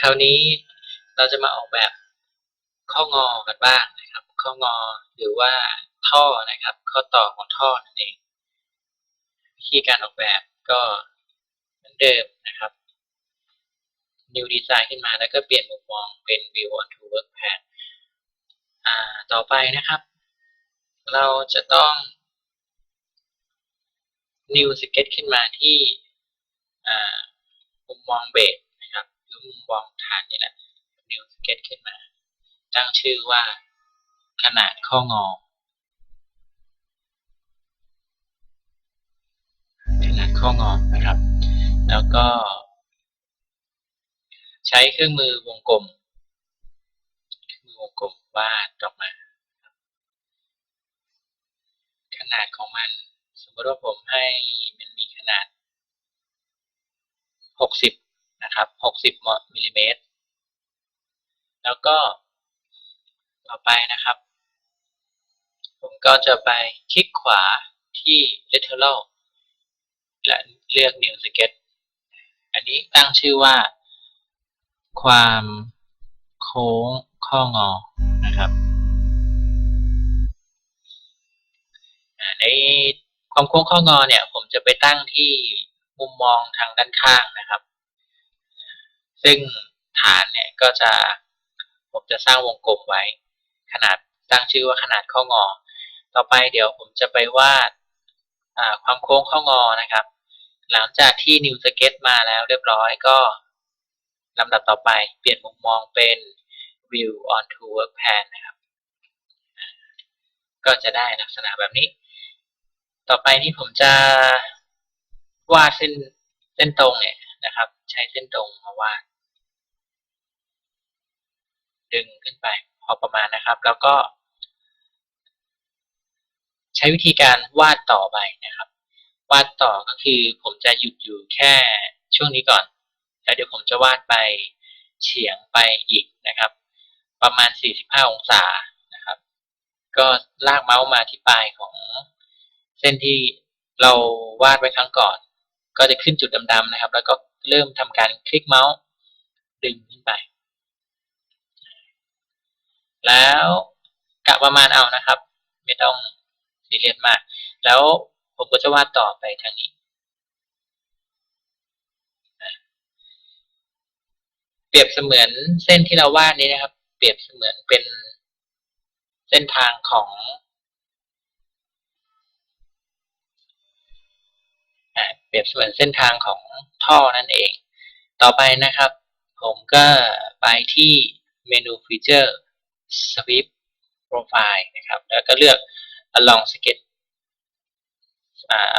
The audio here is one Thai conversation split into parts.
คราวนี้เราจะมาออกแบบข้องอกันบ้างนะครับ ข้องอหรือว่าท่อนะครับ ข้อต่อของท่อนั่นเองวิธีการออกแบบก็เหมือนเดิมนะครับ New Design ขึ้นมาแล้วก็เปลี่ยนมุมมองเป็น View onto Work Plan ต่อไปนะครับ เราจะต้อง New Sketch ขึ้นมาที่อ่ามุมมองเบส คือมุมมองฐานนี่แหละ New Sketch ขึ้นมา ตั้งชื่อว่าขนาดข้องอขนาดข้องอนะครับ แล้วก็ ใช้เครื่องมือวงกลมเครื่องมือวงกลมวาดออกมา ขนาดของมัน สมมติว่าผมให้มันมีขนาด60 นะครับ 60มิลลิเมตร แล้วก็ต่อไปนะครับ ผมก็จะไปคลิกขวาที่ lateral และเลือก new sketch อันนี้ตั้งชื่อว่า ความโค้งข้องอนะครับในความโค้งข้องอเนี่ย ผมจะไปตั้งที่มุมมองทางด้านข้างนะครับ ซึ่งฐานเนี่ยก็จะผมจะสร้างวงกลมไว้ ขนาดตั้งชื่อว่าขนาดข้องอ ต่อไปเดี๋ยวผมจะไปวาดความโค้งข้องอนะครับ หลังจากที่ new sketch มาแล้วเรียบร้อยก็ลำดับต่อไปเปลี่ยนมุมมองเป็น view onto work plan นะครับ ก็จะได้ลักษณะแบบนี้ ต่อไปนี้ผมจะวาดเส้นเส้นตรงเนี่ยนะครับ ใช้เส้นตรงมาวาดดึงขึ้นไปพอประมาณนะครับ แล้วก็ ใช้วิธีการวาดต่อไปนะครับ วาดต่อก็คือผมจะหยุดอยู่แค่ช่วงนี้ก่อน แล้วเดี๋ยวผมจะวาดไปเฉียงไปอีกนะครับ ประมาณ 45 องศานะครับ ก็ลากเมาส์มาที่ปลายของเส้นที่เราวาดไว้ครั้งก่อน ก็จะขึ้นจุดดำๆนะครับ แล้วก็ เริ่มทำการคลิกเมาส์ดึงขึ้นไป แล้วกะประมาณเอานะครับ ไม่ต้องซีเรียสมาก แล้วผมก็จะวาดต่อไปทางนี้เปรียบเสมือนเส้นที่เราวาดนี้นะครับ เปรียบเสมือนเป็นเส้นทางของ เปรียบเสมือนเส้นทางของท่อนั่นเอง ต่อไปนะครับ ผมก็ไปที่เมนูฟีเจอร์ Sweep Profile นะครับ แล้วก็เลือก Along Sketch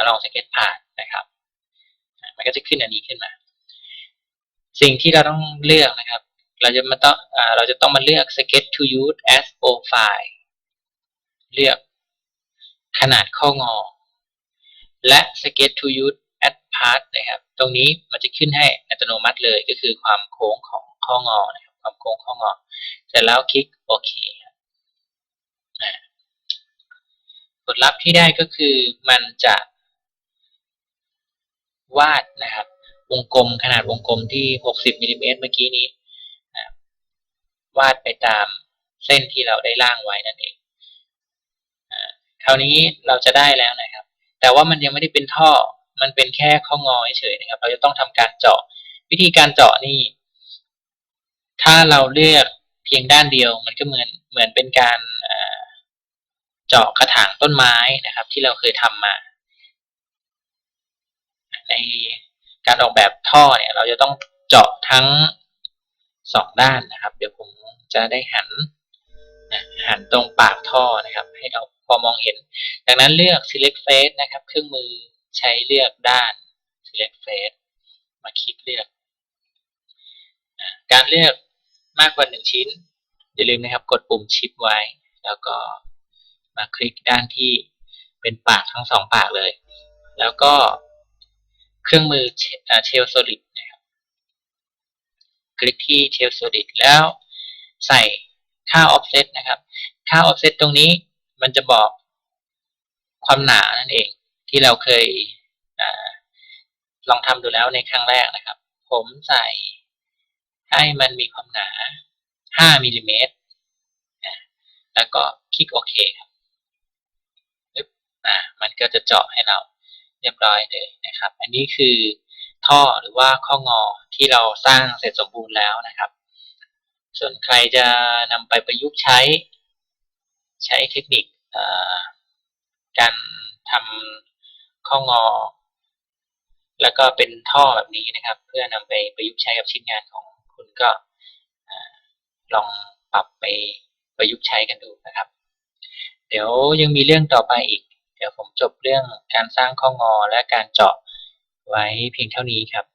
Along Sketch Path นะครับมันก็จะขึ้นอันนี้ขึ้นมา สิ่งที่เราต้องเลือกนะครับ เราจะมาต้องเราจะต้องมาเลือก Sketch to use as profile เลือกขนาดข้องอ และ Sketch to use as path นะครับ ตรงนี้มันจะขึ้นให้อัตโนมัติเลยก็คือความโค้งของข้องอนะครับความโค้งข้องอ เสร็จแล้วคลิกโอเคผลลัพธ์ที่ได้ก็คือมันจะวาดนะครับ วงกลมขนาดวงกลมที่ 60มิลลิเมตรเมื่อกี้นี้วาดไปตามเส้นที่เราได้ร่างไว้นั่นเองคราวนี้เราจะได้แล้วนะครับ แต่ว่ามันยังไม่ได้เป็นท่อ มันเป็นแค่ข้องอเฉยๆนะครับ เราจะต้องทำการเจาะ วิธีการเจาะนี่ ถ้าเราเลือกเพียงด้านเดียว มันก็เหมือนเหมือนเป็นการเจาะกระถางต้นไม้นะครับ ที่เราเคยทำมา ในการออกแบบท่อเนี่ย เราจะต้องเจาะทั้งสองด้านนะครับ เดี๋ยวผมจะได้หันหันตรงปากท่อนะครับ ให้เรา อมองเห็น ดังนั้นเลือก select face นะครับ เครื่องมือใช้เลือกด้าน select face มาคลิกเลือก การเลือกมากกว่าหนึ่งชิ้น อย่าลืมนะครับ กดปุ่มชิปไว้ แล้วก็มาคลิกด้านที่เป็นปากทั้งสองปากเลย แล้วก็เครื่องมือเชลโซลิดนะครับ คลิกที่เชลโซลิดแล้วใส่ค่า offset นะครับ ค่า offset ตรงนี้ มันจะบอกความหนานั่นเอง ที่เราเคยอลองทำดูแล้วในครั้งแรกนะครับ ผมใส่ให้มันมีความหนา 5มิลลิเมตรแล้วก็คลิกโอเคครับปึ๊บอ่ามันก็จะเจาะให้เราเรียบร้อยเลยนะครับ อันนี้คือท่อหรือว่าข้องอที่เราสร้างเสร็จสมบูรณ์แล้วนะครับ ส่วนใครจะนำไปประยุกต์ใช้ ใช้เทคนิค การทำข้องอ แล้วก็เป็นท่อแบบนี้นะครับ เพื่อนำไปประยุกต์ใช้กับชิ้นงานของคุณก็ลองปรับไปประยุกต์ใช้กันดูนะครับ เดี๋ยวยังมีเรื่องต่อไปอีก เดี๋ยวผมจบเรื่องการสร้างข้องอและการเจาะไว้เพียงเท่านี้ครับ